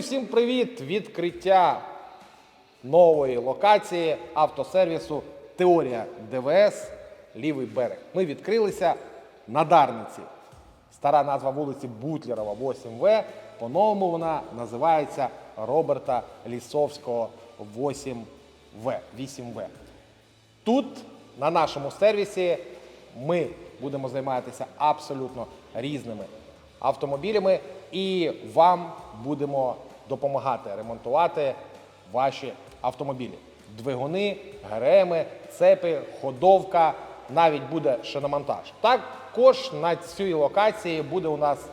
Друзі, всім привіт! Відкриття нової локації автосервісу Теорія ДВС Лівий берег. Ми відкрилися на Дарниці. Стара назва вулиці Бутлерова, 8В. По-новому вона називається Роберта Лісовського 8В. 8В. Тут, на нашому сервісі, ми будемо займатися абсолютно різними автомобілями і вам будемо допомагати ремонтувати ваші автомобілі. Двигуни, ГРМи, цепи, ходовка, навіть буде шиномонтаж. Також на цій локації буде у нас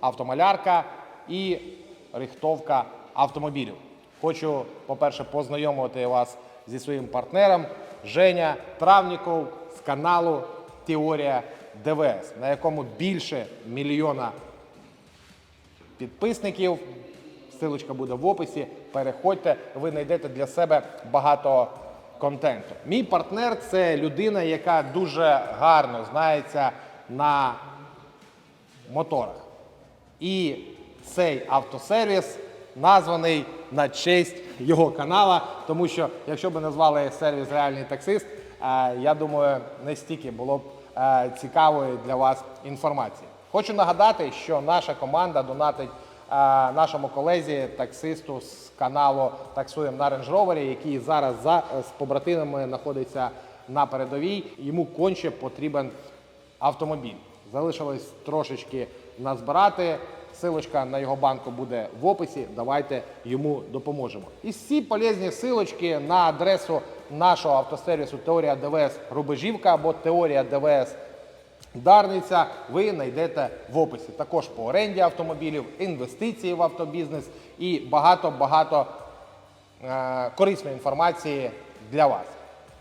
автомалярка і рихтовка автомобілів. Хочу, по-перше, познайомити вас зі своїм партнером Женя Травніков з каналу Теорія ДВС, на якому більше мільйона підписників. Силочка буде в описі. Переходьте, ви знайдете для себе багато контенту. Мій партнер це людина, яка дуже гарно знається на моторах. І цей автосервіс названий на честь його канала, тому що якщо б назвали сервіс реальний таксист, е, я думаю, не стільки було б е, цікавої для вас інформації. Хочу нагадати, що наша команда донатить нашому колезі, таксисту з каналу Таксуємо на Range Rover, який зараз за, з побратимами знаходиться на передовій. Йому конче потрібен автомобіль. Залишилось трошечки назбирати. Силочка на його банку буде в описі. Давайте йому допоможемо. І всі полезні силочки на адресу нашого автосервісу Теорія ДВС Рубежівка або Теорія ДВС Дарниця ви знайдете в описі. Також по оренді автомобілів, інвестиції в автобізнес і багато-багато е, корисної інформації для вас.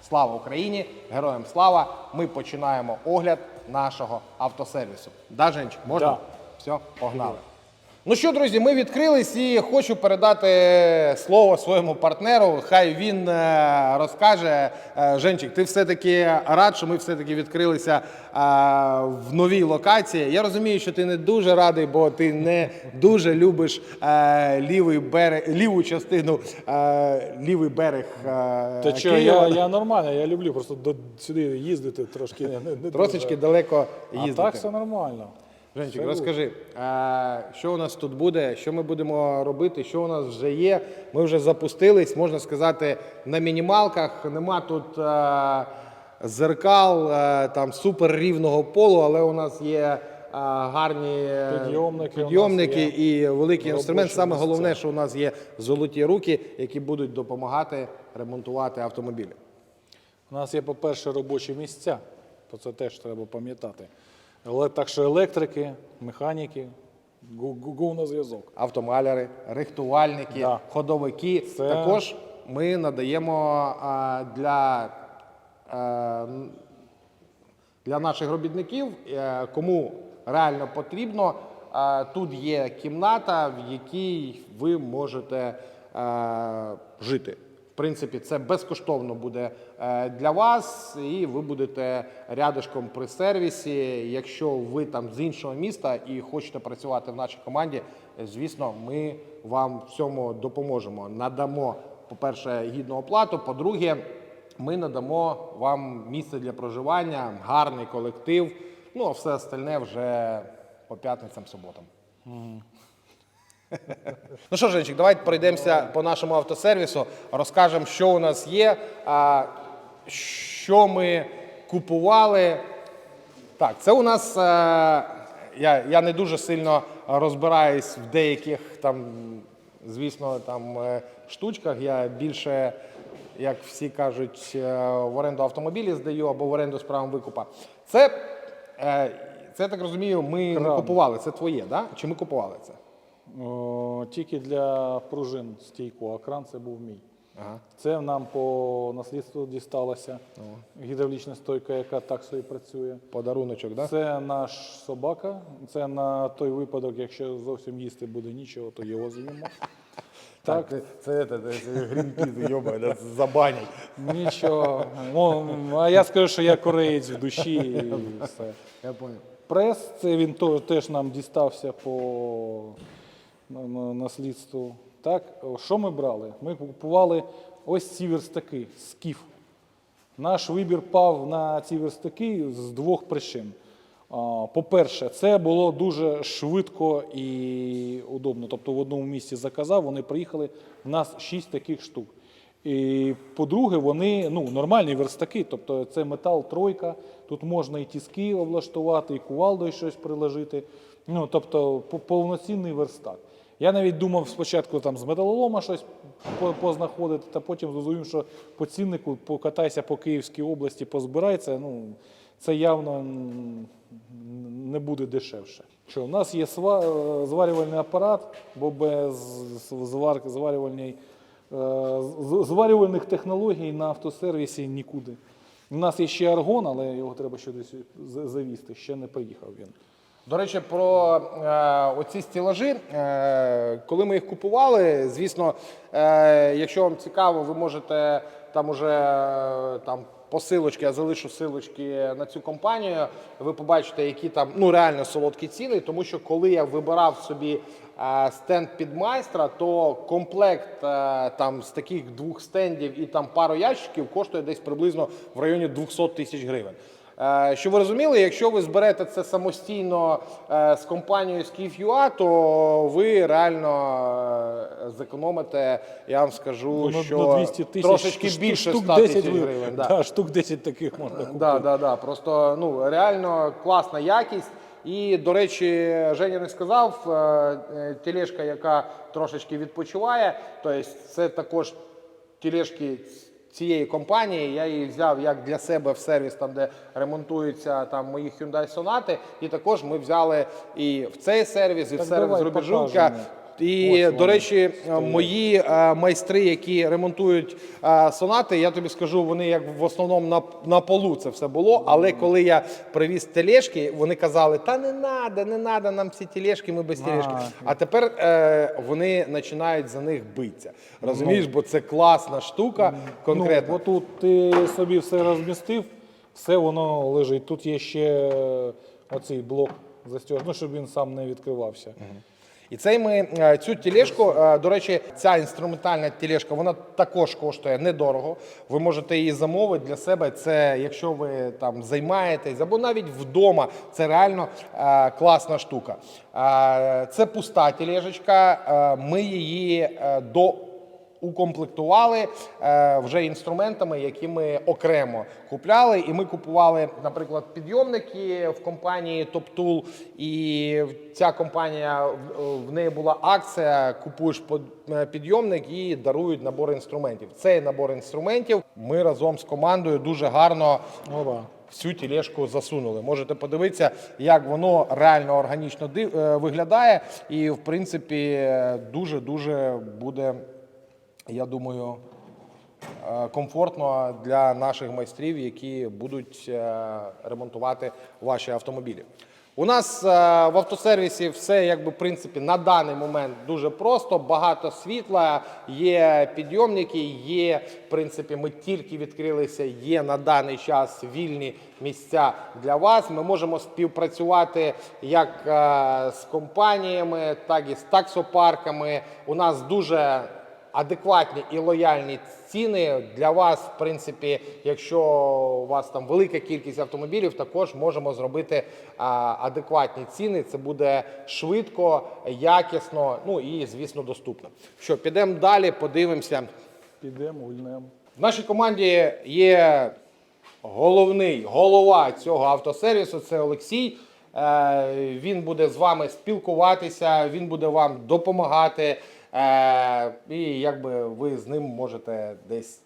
Слава Україні! Героям слава! Ми починаємо огляд нашого автосервісу. Да, Женч, можна? Да. Все, погнали. Ну що, друзі, ми відкрились і хочу передати слово своєму партнеру. Хай він е, розкаже. Е, Женчик, ти все-таки рад, що ми все-таки відкрилися е, в новій локації. Я розумію, що ти не дуже радий, бо ти не дуже любиш лівий берег, ліву частину, лівий берег. Та що, я, я нормально, я люблю просто до, сюди їздити трошки. Не, не, Трошечки дуже. далеко А їздити. так все нормально. Женчик, розкажи, а, що у нас тут буде, що ми будемо робити, що у нас вже є. Ми вже запустились, можна сказати, на мінімалках. Нема тут а, зеркал, а, там супер рівного полу, але у нас є а, гарні е, Підйомники підйомники і великий інструмент. Саме головне, що у нас є золоті руки, які будуть допомагати ремонтувати автомобілі. У нас є, по-перше, робочі місця, то це теж треба пам'ятати. Але так що електрики, механіки, гу- гу- гу на зв'язок. автомаляри, рихтувальники, Да. ходовики. Це- Також ми надаємо а, для, н- для наших робітників, е, кому реально потрібно. е, Тут є кімната, в якій ви можете е, жити. Принципі, це безкоштовно буде е, для вас, і ви будете рядышком при сервісі. Якщо ви там з іншого міста і хочете працювати в нашій команді, е, звісно, ми вам в цьому допоможемо. Надамо, по-перше, гідну оплату. По-друге, ми надамо вам місце для проживання, гарний колектив. Ну а все остальне вже по п'ятницям, суботам. Ну що, Женчик, давайте пройдемося по нашому автосервісу, розкажемо, що у нас є, а, що ми купували. Так, це у нас. е, я, я не дуже сильно розбираюсь в деяких там, звісно, там е, штучках. Я більше, як всі кажуть, е, в оренду автомобілі здаю або в оренду з правом викупа. Це, це я так розумію, ми не Кран. купували. Це твоє, да? Чи ми купували це? Тільки для пружин стійку, а кран це був мій. Ага. Це нам по наслідству дісталося. Гідравлічна стойка, яка так собі працює. Подаруночок, да? Це наш собака. Це на той випадок, якщо зовсім їсти буде нічого, то його з'їмо. Так, це, це йоба, забанять. Нічого. Ну, а я скажу, що я кореєць в душі і все. Я понял. Прес, це він теж нам дістався по на, на, наслідство. Так, що ми брали? Ми купували ось ці верстаки, скіф. Наш вибір пав на ці верстаки з двох причин. По-перше, це було дуже швидко і удобно. Тобто в одному місці заказав, вони приїхали. В нас шість таких штук. І по-друге, вони ну, нормальні верстаки, тобто це метал тройка, тут можна і тіски облаштувати, і кувалдою щось приложити. Ну, тобто повноцінний верстак. Я навіть думав спочатку там з металолома щось познаходити, та потім зрозумів, що по ціннику покатайся по Київській області, позбирайся. Ну, це явно не буде дешевше. Що, у нас є е, зварювальний апарат, бо без звар- зварювальної, е, зварювальних технологій на автосервісі нікуди. У нас є ще аргон, але його треба ще десь за- завізти. Ще не приїхав він. До речі, про е, оці стілажі, е, коли ми їх купували, звісно, е, якщо вам цікаво, ви можете там уже е, там посилочки, я залишу силочки на цю компанію. Ви побачите, які там ну реально солодкі ціни, тому що коли я вибирав собі е, стенд під майстра, то комплект е, там з таких двох стендів і там пару ящиків коштує десь приблизно в районі 200 тисяч гривень. Е, Щоб ви розуміли, якщо ви зберете це самостійно е, з компанією Skif.ua, то ви реально е, зекономите, я вам скажу, Ну, що на 200 тисяч трошечки штук- більше штук 100 тисяч гривень. Да. Да, штук 10 таких можна купити. Да, да, да. Просто ну реально класна якість. І, до речі, Женя не сказав, тележка, яка трошечки відпочиває, тобто це також тележки цієї компанії. Я її взяв як для себе в сервіс, там де ремонтуються там мої Hyundai Sonata. І також ми взяли і в цей сервіс, і в Так сервіс давай Рубежівка. І, Ось до речі, мої е, майстри, які ремонтують е, сонати, я тобі скажу, вони як в основному на, на полу це все було. Але коли я привіз тележки, вони казали: та не треба, не треба нам ці тележки, ми без тележки. А. Тепер е, вони починають за них битися. Розумієш, бо це класна штука, конкретно. Ну, отут ти собі все розмістив, все воно лежить. Тут є ще е, оцей блок застіг, ну, щоб він сам не відкривався. І цей ми е, цю тележку, е, до речі, ця інструментальна тележка, вона також коштує недорого. Ви можете її замовити для себе. Це якщо ви там займаєтесь, або навіть вдома. Це реально е, класна штука. Це пуста тележечка. е, Ми її до укомплектували е, вже інструментами, які ми окремо купляли. І ми купували, наприклад, підйомники в компанії TopTool. І ця компанія в- неї була акція: купуєш под- е, підйомник і дарують набор інструментів. Цей набор інструментів ми разом з командою дуже гарно всю тележку засунули. Можете подивитися, як воно реально органічно е, виглядає. І, в принципі, дуже дуже буде, я думаю, е, комфортно для наших майстрів, які будуть е, ремонтувати ваші автомобілі. У нас е, в автосервісі все, якби в принципі, на даний момент дуже просто. Багато світла, є підйомники, є в принципі, ми тільки відкрилися. Є на даний час вільні місця для вас. Ми можемо співпрацювати як з компаніями, так і з таксопарками. У нас дуже адекватні і лояльні ціни для вас, в принципі, якщо у вас там велика кількість автомобілів, також можемо зробити адекватні ціни. Це буде швидко, якісно, ну і звісно доступно. Що підемо далі, подивимося. Підемо, гульнемо. В нашій команді є головний голова цього автосервісу. Це Олексій. Е, Він буде з вами спілкуватися, він буде вам допомагати. Е, І якби ви з ним можете десь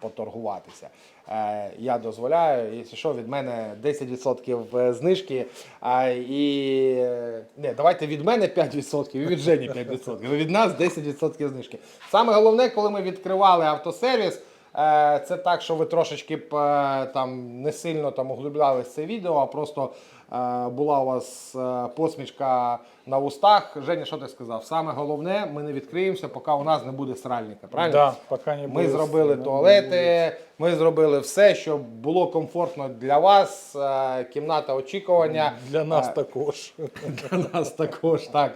поторгуватися. Е, Я дозволяю, якщо що, від мене 10% знижки. А, І е, не, давайте від мене 5% і від Жені 5%. Ну, Від нас 10% знижки. Саме головне, коли ми відкривали автосервіс. Е, Це так, що ви трошечки б е, там не сильно там углублялись це відео, а просто е, була у вас е, посмішка на устах. Женя, що ти сказав? Саме головне, ми не відкриємося, поки у нас не буде сральника. Правильно? Да, поки не Ми буде- зробили не туалети, ми зробили все, щоб було комфортно для вас. е, Кімната очікування. Для нас Е, також. для нас також так.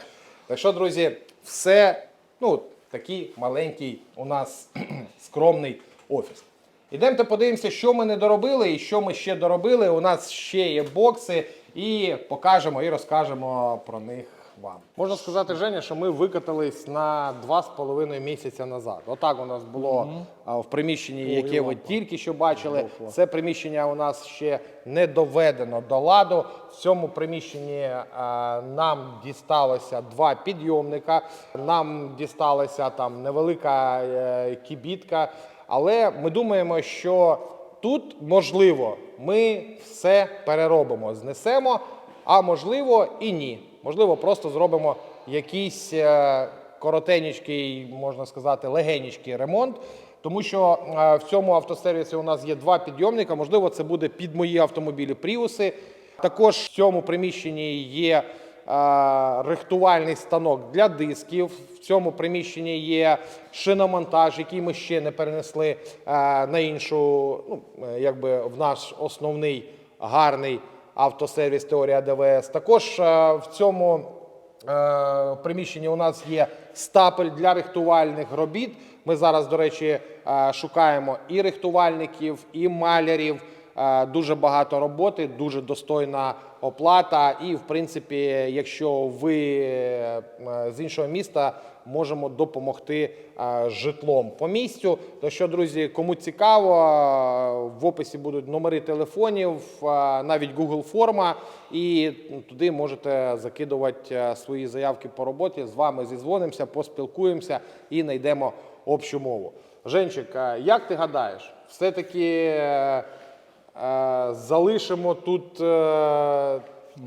Так що, друзі, все ну, такий маленький у нас скромний офіс. Ідемте подивимося, що ми не доробили і що ми ще доробили. У нас ще є бокси, і покажемо і розкажемо про них вам. Можна сказати, Женя, що ми викатались на 2,5 місяця назад. Отак у нас було а, в приміщенні, яке ви тільки що бачили. Це приміщення у нас ще не доведено до ладу. В цьому приміщенні а, нам дісталося два підйомника, нам дісталася там невелика е, кібітка. Але ми думаємо, що тут можливо ми все переробимо, знесемо, а можливо і ні. Можливо, просто зробимо якийсь е, коротенький, можна сказати, легенький ремонт. Тому що е, в цьому автосервісі у нас є два підйомника. Можливо, це буде під мої автомобілі Пріуси. Також в цьому приміщенні є е, рихтувальний станок для дисків. В цьому приміщенні є шиномонтаж, який ми ще не перенесли на іншу, ну якби в наш основний гарний автосервіс Теорія ДВС. Також е, в цьому е, приміщенні у нас є стапель для рихтувальних робіт. Ми зараз, до речі, е, шукаємо і рихтувальників, і малярів. Дуже багато роботи, дуже достойна оплата. І, в принципі, якщо ви з іншого міста можемо допомогти е, житлом по місцю. То що, друзі, кому цікаво, е, в описі будуть номери телефонів, е, навіть Google форма, і туди можете закидувати свої заявки по роботі. З вами зізвонимося, поспілкуємося і знайдемо общу мову. Женчик, як ти гадаєш, все-таки залишимо тут.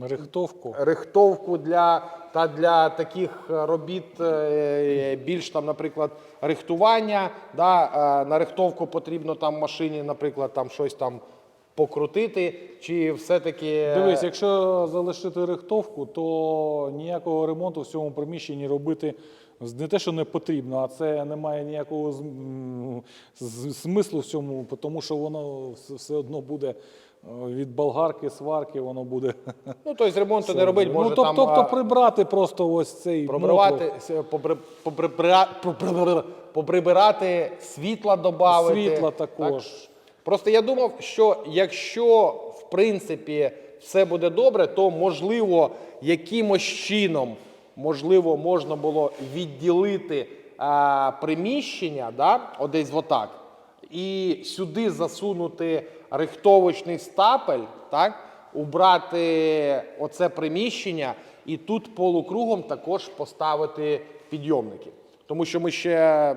Е, Рихтовку. рихтовку для та для таких робіт е, більш там, наприклад, рихтування. Да, е, на рихтовку потрібно там машині, наприклад, там щось там покрутити, чи все-таки Дивись, якщо залишити рихтовку, то ніякого ремонту в цьому приміщенні робити не те, що не потрібно, а це не має ніякого смислу в цьому, тому що воно все одно буде е, від болгарки, сварки, воно буде. ну тобто ремонту не робити, може ну, там тобто прибрати просто ось цей с- побри- побрибра- побрибра- поприбирати, світла додати. Світла також. Просто я думав, що якщо в принципі все буде добре, то можливо якимось чином можливо можна було відділити а, приміщення, да, одесь отак, і сюди засунути рихтовочний стапель, так, убрати оце приміщення і тут полукругом також поставити підйомники. Тому що ми ще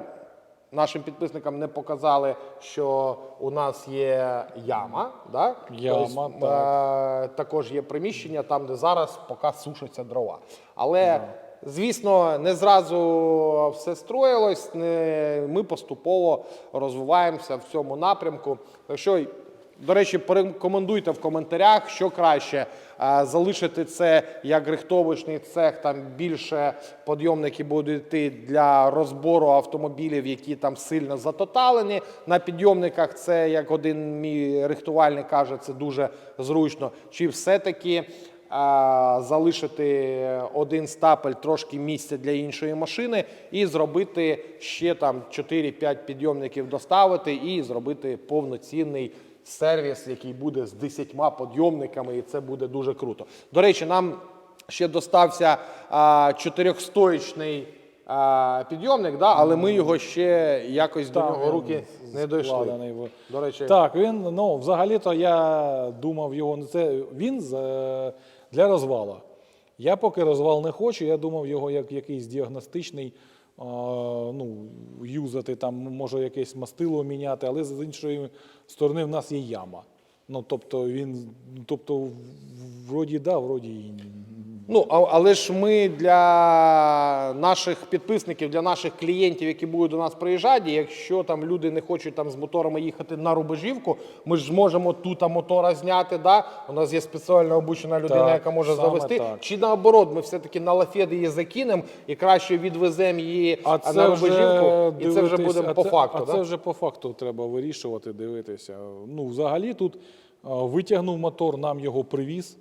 нашим підписникам не показали, що у нас є яма. Да? Яма, Тобто, е, також є приміщення там, де зараз поки сушаться дрова. Але, звісно, не зразу все строїлось. Не, ми поступово розвиваємося в цьому напрямку. Так що до речі, порекомендуйте в коментарях, що краще е, залишити це як рихтовочний цех. Там більше підйомники будуть йти для розбору автомобілів, які там сильно затоталені. На підйомниках це, як один мій рихтувальник каже, це дуже зручно. Чи все-таки е, залишити один стапель, трошки місця для іншої машини, і зробити ще там 4-5 підйомників доставити і зробити повноцінний сервіс, який буде з 10 підйомниками, і це буде дуже круто. До речі, нам ще достався а, підйомник, да, але ми його ще якось до нього руки не дійшли. До речі, Так, він ну взагалі-то я думав його не це. Він для розвала. Я поки розвал не хочу, я думав його як якийсь діагностичний. Ну, юзати там, може якесь мастило міняти, але з іншої сторони в нас є яма. Ну, тобто він, тобто, вроді да, вроді і. Ну, але ж ми для наших підписників, для наших клієнтів, які будуть до нас приїжджати, якщо там люди не хочуть там з моторами їхати на рубежівку, ми ж зможемо тут мотора зняти. Да? У нас є спеціально обучена людина, Так, яка може завести. так. Чи наоборот, ми все-таки на лафет її закинемо і краще відвеземо її А це на рубежівку, і це вже буде по це- факту. А да? це вже по факту треба вирішувати, дивитися. Ну, взагалі тут витягнув мотор, нам його привіз.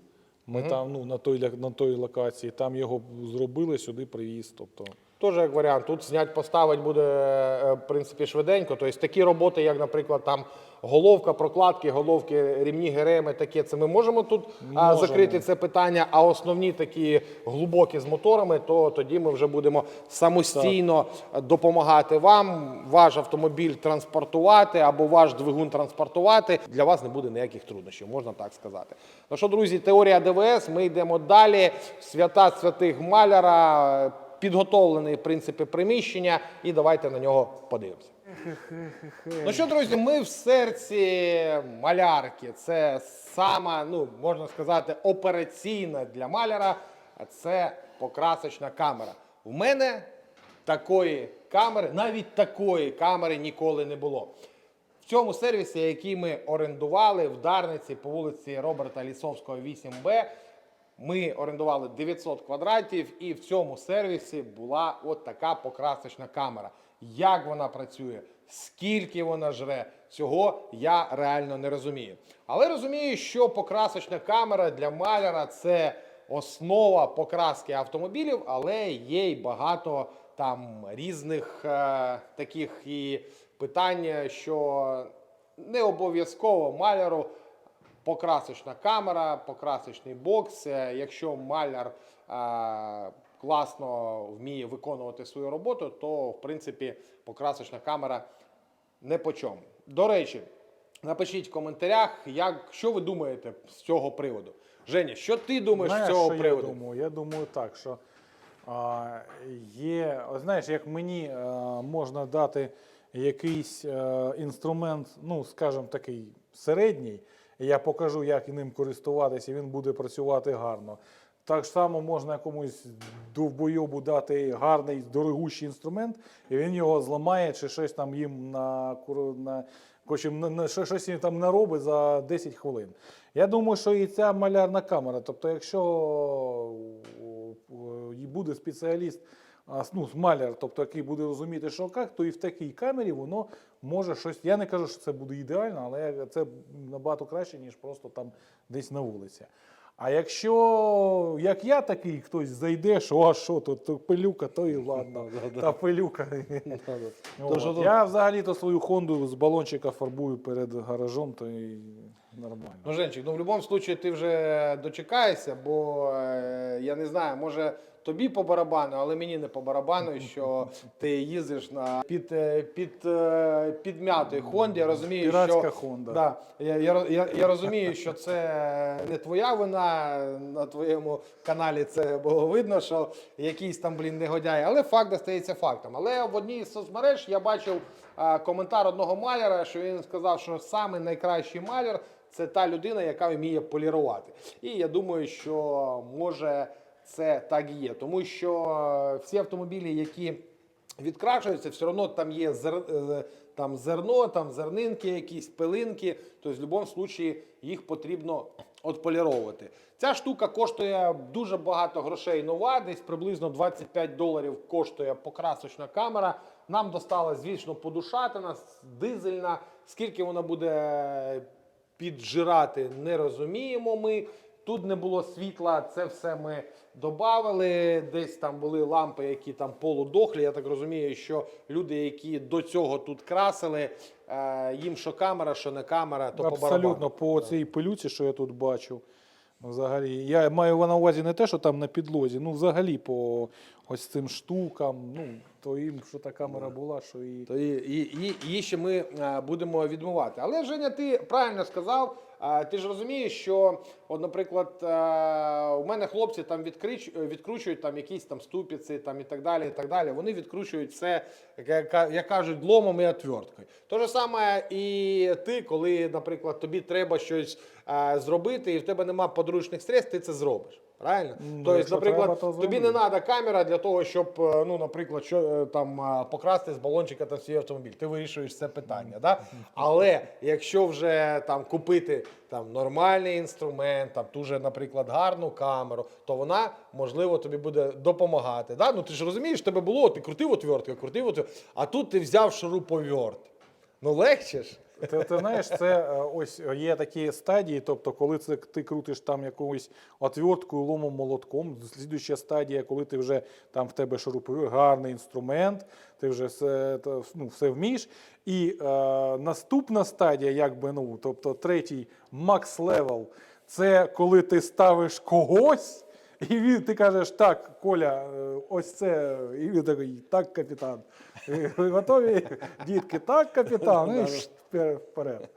Ми там ну, на, той, на той локації, там його зробили, сюди привіз. Тобто, Теж як варіант. Тут знять поставить буде е, в принципі швиденько. Тобто такі роботи, як, наприклад, там головка, прокладки, головки, рівні гереми, таке. Це ми можемо тут Можемо. закрити це питання. А основні такі глибокі з моторами, то тоді ми вже будемо самостійно допомагати вам, ваш автомобіль транспортувати або ваш двигун транспортувати. Для вас не буде ніяких труднощів, можна так сказати. Ну що, друзі, теорія ДВС. Ми йдемо далі. Свята святих маляра. Підготовлений в принципі приміщення, і давайте на нього подивимося. Ну що, друзі, ми в серці малярки. Це сама, ну можна сказати, операційна для маляра. а Це покрасочна камера. У мене такої камери, навіть такої камери ніколи не було. В цьому сервісі, який ми орендували в Дарниці по вулиці Роберта Лісовського, 8Б, ми орендували 900 квадратів, і в цьому сервісі була от така покрасочна камера. Як вона працює, скільки вона жре, цього я реально не розумію. Але розумію, що покрасочна камера для маляра це основа покраски автомобілів, але є й багато там різних е, таких і питань, що не обов'язково маляру покрасочна камера, покрасочний бокс. Е, Якщо маляр е, класно вміє виконувати свою роботу, то в принципі покрасочна камера не по чому. До речі, напишіть в коментарях, як, що ви думаєте з цього приводу. Женя, що ти думаєш Знаєш, з цього що приводу? Я думаю, я думаю так, що а, є, знаєш, як мені а, можна дати якийсь а, інструмент, ну, скажімо, такий середній, я покажу, як ним користуватися, і він буде працювати гарно. Так само можна якомусь довбойобу дати гарний, дорогущий інструмент, і він його зламає, чи щось там їм на, на на, щось він там наробить за 10 хвилин. Я думаю, що і ця малярна камера. Тобто, якщо е, буде спеціаліст, ну, маляр, тобто, який буде розуміти, що як, то і в такій камері воно може щось. Я не кажу, що це буде ідеально, але це набагато краще, ніж просто там десь на вулиці. А якщо, як я такий, хтось зайде, що а що, то, то пилюка, то і ладно. Та пилюка. Я взагалі-то свою Хонду з балончика фарбую перед гаражом, то і нормально. Ну, Женчик, ну в будь-якому випадку ти вже дочекаєшся, бо е, я не знаю, може тобі по барабану, але мені не по барабану, що ти їздиш на під, е, під, е, Хонді. Я розумію, Піратська що Хонда. Да, я, я, я, я розумію, що це не твоя вина. На твоєму каналі це було видно, що якийсь там блін негодяй, але факт остається фактом. Але в одній з соцмереж я бачив е, коментар одного маляра, що він сказав, що саме найкращий маляр це та людина, яка вміє полірувати. І я думаю, що може це так і є, тому що е, всі автомобілі, які відкрашуються, все одно там є зер, е, там зерно, там зернинки, якісь пилинки. Тобто, в будь-якому випадку їх потрібно отполіровувати. Ця штука коштує дуже багато грошей нова, десь приблизно 25 доларів коштує покрасочна камера. Нам досталась, звісно, подушатина, дизельна. Скільки вона буде піджирати, не розуміємо ми. Тут не було світла, це все ми додали. Десь там були лампи, які там полудохлі. Я так розумію, що люди, які до цього тут красили, е, їм що камера, що не камера, то по Абсолютно по цій пилюці, що я тут бачу. Взагалі, я маю на увазі не те, що там на підлозі, ну взагалі по ось цим штукам. Ну, то їм, що та камера була, що і. То і, і, і, її ще ми е, будемо відмивати. Але Женя, ти правильно сказав. е, Ти ж розумієш, що, от, наприклад, е, у мене хлопці там відкрич, відкручують там якісь там ступиці там, і так далі. і так далі. Вони відкручують все, як, кажуть, ломом і отверткою. Те ж саме і ти, коли, наприклад, тобі треба щось зробити, і в тебе немає подручних средств, ти це зробиш. Правильно? Ну, тобто, наприклад, треба, то тобі не треба камера для того, щоб, е, ну, наприклад, що е, там е, покрасти з балончика там свій автомобіль. Ти вирішуєш це питання. Да? Але якщо вже там купити там нормальний інструмент, там ту же, наприклад, гарну камеру, то вона можливо тобі буде допомагати. Да? Ну ти ж розумієш, тебе було, ти крутив отвертку, крутив отвертку, а тут ти взяв шуруповерт. Ну легше ж. Ти, ти знаєш, це е, ось є такі стадії, тобто, коли це ти крутиш там якоюсь отверткою, ломом, молотком. Слідуюча стадія, коли ти вже там в тебе шуруповерт, гарний інструмент, ти вже все, ну, все вмієш. І е, наступна стадія, якби ну, тобто третій макс левел, це коли ти ставиш когось. І він, ти кажеш, так, Коля, е, ось це. І він такий, так, капітан. Ви готові, дітки, так, капітан. Ну, І вперед.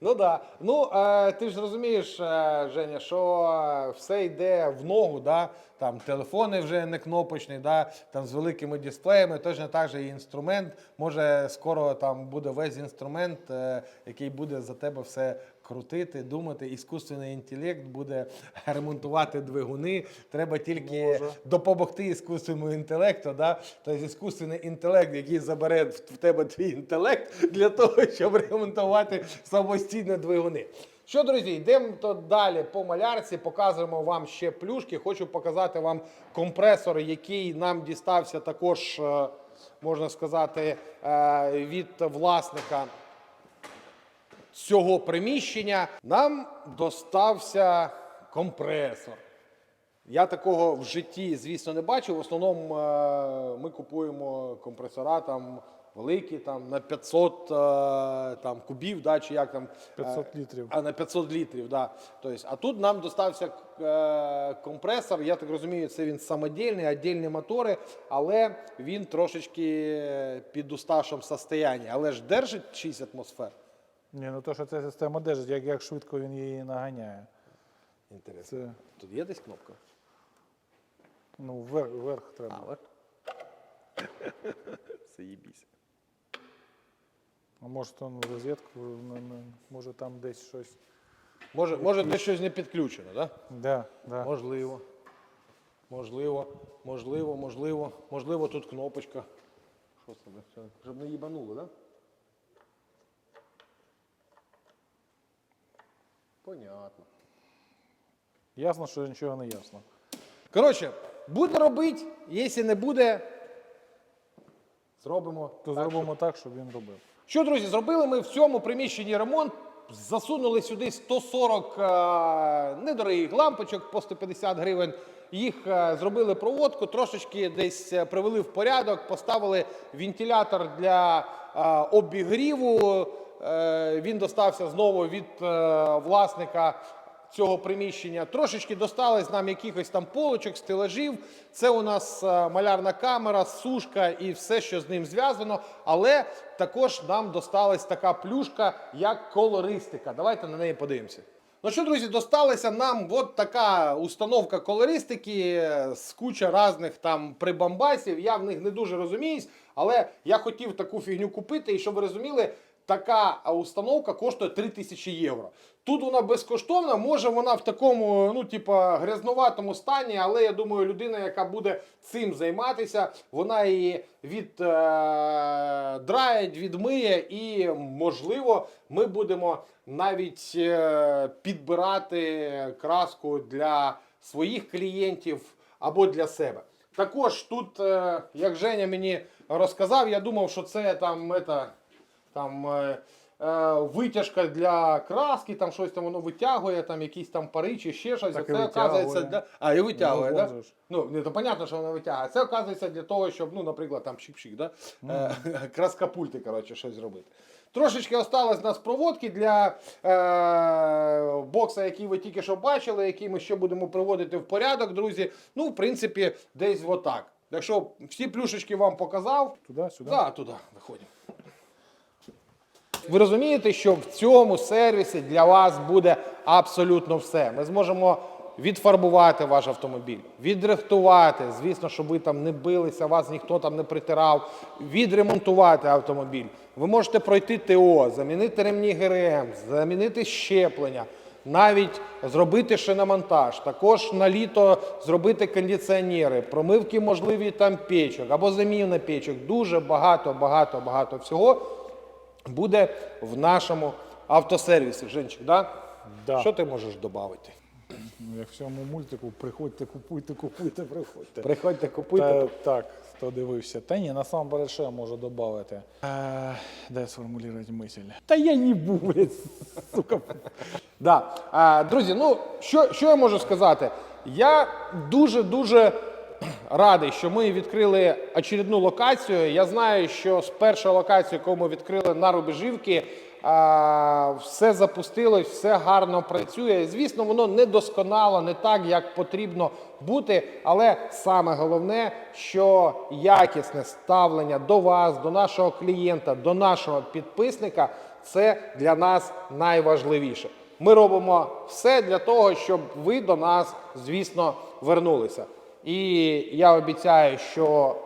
Ну да. Ну е, ти ж розумієш, е, Женя, що все йде в ногу, да? там телефони вже не кнопочні, да? там з великими дисплеями, точно так же і інструмент. Може, скоро там буде весь інструмент, е, який буде за тебе все крутити, думати. Іскусственний інтелект буде ремонтувати двигуни. Треба тільки Може. допомогти іскусственному інтелекту. Да? Тобто іскусственний інтелект, який забере в в тебе твій інтелект для того, щоб ремонтувати самостійно двигуни. Що, друзі, йдемо то далі по малярці, показуємо вам ще плюшки. Хочу показати вам компресор, який нам дістався також, е, можна сказати, е, від власника цього приміщення. Нам достався компресор. Я такого в житті, звісно, не бачив. В основному е, ми купуємо компресора там великі, там на 500 е, там, кубів, да, чи як там. е, 500 літрів. А на 500 літрів, да. Тобто, а тут нам достався е, компресор. Я так розумію, це він самодільний, віддільні мотори, але він трошечки е, під усташом состоянні. Але ж держить 6 атмосфер. Ні, ну то, що ця система держить, як, як швидко він її наганяє. Інтересно. Це Тут є десь кнопка? ну, вверх, вверх треба. Але. Заєбісь. А може там розетку, ну, ну, може там десь щось. Може, може десь щось не підключено, так? Да? Да, да. Можливо. Можливо, можливо, можливо. Можливо, тут кнопочка. Що це? Це- Щоб не їбануло, так? Да? Понятно. Ясно, що нічого не ясно. Коротше, буде робити, якщо не буде, зробимо. То так, зробимо так, щоб він робив. Що, друзі, зробили ми в цьому приміщенні ремонт. Засунули сюди 140 е, недорогих лампочок по 150 гривень. Їх е, зробили проводку, трошечки десь е, привели в порядок, поставили вентилятор для е, обігріву. Е, він достався знову від е, власника цього приміщення. Трошечки досталось нам якихось там полочок, стелажів. Це у нас е, малярна камера, сушка і все, що з ним зв'язано. Але також нам досталась така плюшка, як колористика. Давайте на неї подивимося. Ну що, друзі, досталася нам от така установка колористики з куча різних там прибамбасів. Я в них не дуже розуміюсь, але я хотів таку фігню купити, і щоб ви розуміли, така установка коштує 3000 євро. Тут вона безкоштовна, може вона в такому, ну, типа, грязнуватому стані, але я думаю, людина, яка буде цим займатися, вона її віддраїть, відмиє, і, можливо, ми будемо навіть е, підбирати краску для своїх клієнтів або для себе. Також тут, е, як Женя мені розказав, я думав, що це там. Это, там е, е, витяжка для краски, там щось там воно витягує, там якісь там пари чи ще щось. Так а і це оказується витягує. для. А, і витягує, Ну, да? ж. Ну, не, то понятно, що воно витягує. Це оказується для того, щоб, ну, наприклад, там щик-щик, да? Е, краскопульти, коротше, щось зробити. Трошечки осталось у нас проводки для е, бокса, який ви тільки що бачили, який ми ще будемо приводити в порядок, друзі. Ну, в принципі, десь отак. Якщо всі плюшечки вам показав, Туди, сюди. Да, туди виходимо. Ви розумієте, що в цьому сервісі для вас буде абсолютно все. Ми зможемо відфарбувати ваш автомобіль, відрихтувати, звісно, щоб ви там не билися, вас ніхто там не притирав, відремонтувати автомобіль. Ви можете пройти ТО, замінити ремні ГРМ, замінити щеплення, навіть зробити шиномонтаж, також на літо зробити кондиціонери, промивки можливі там печок або заміна печок. Дуже багато, багато, багато всього буде в нашому автосервісі. Женчик, да? Да. що ти можеш додати? Ну, Як в цьому мультику, приходьте, купуйте, купуйте, приходьте. Приходьте, купуйте. Та, так, хто дивився. Та ні, насамперед, що я можу додати? Е, де сформулювати мисль? Та я не був, блядь, сука. Да. А, друзі, ну що, що я можу сказати? Я дуже дуже радий, що ми відкрили очередну локацію. Я знаю, що з першої локації, яку ми відкрили на Рубежівці, все запустилось, все гарно працює. Звісно, воно не досконало, не так, як потрібно бути. Але саме головне, що якісне ставлення до вас, до нашого клієнта, до нашого підписника це для нас найважливіше. Ми робимо все для того, щоб ви до нас, звісно, вернулися. І я обіцяю, що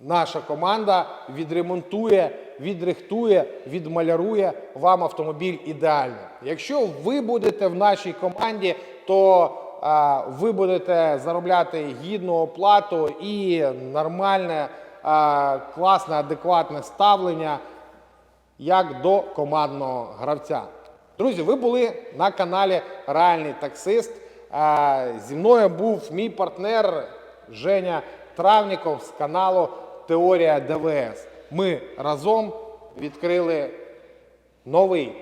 наша команда відремонтує, відрихтує, відмалярує вам автомобіль ідеально. Якщо ви будете в нашій команді, то а, ви будете заробляти гідну оплату і нормальне, а, класне, адекватне ставлення як до командного гравця. Друзі, ви були на каналі Реальний таксист. Зі мною був мій партнер Женя Травніков з каналу Теорія ДВС. Ми разом відкрили новий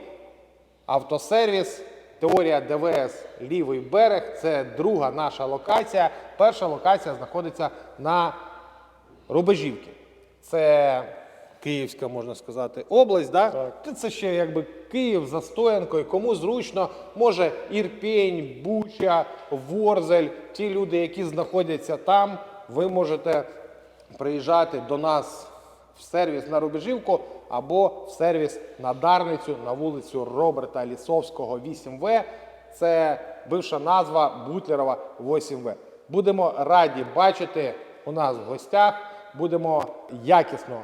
автосервіс. Теорія ДВС Лівий берег. Це друга наша локація. Перша локація знаходиться на Рубежівки. Це Київська, можна сказати, область. Да? Так. Це ще якби Київ за стоянкою. Кому зручно, може Ірпінь, Буча, Ворзель. Ті люди, які знаходяться там, ви можете приїжджати до нас в сервіс на Рубежівку або в сервіс на Дарницю на вулицю Роберта Лісовського, 8В. Це бивша назва Бутлерова 8В. Будемо раді бачити у нас в гостях. Будемо якісно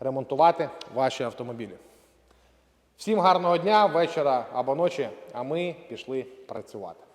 ремонтувати ваші автомобілі. Всім гарного дня, вечора або ночі, а ми пішли працювати.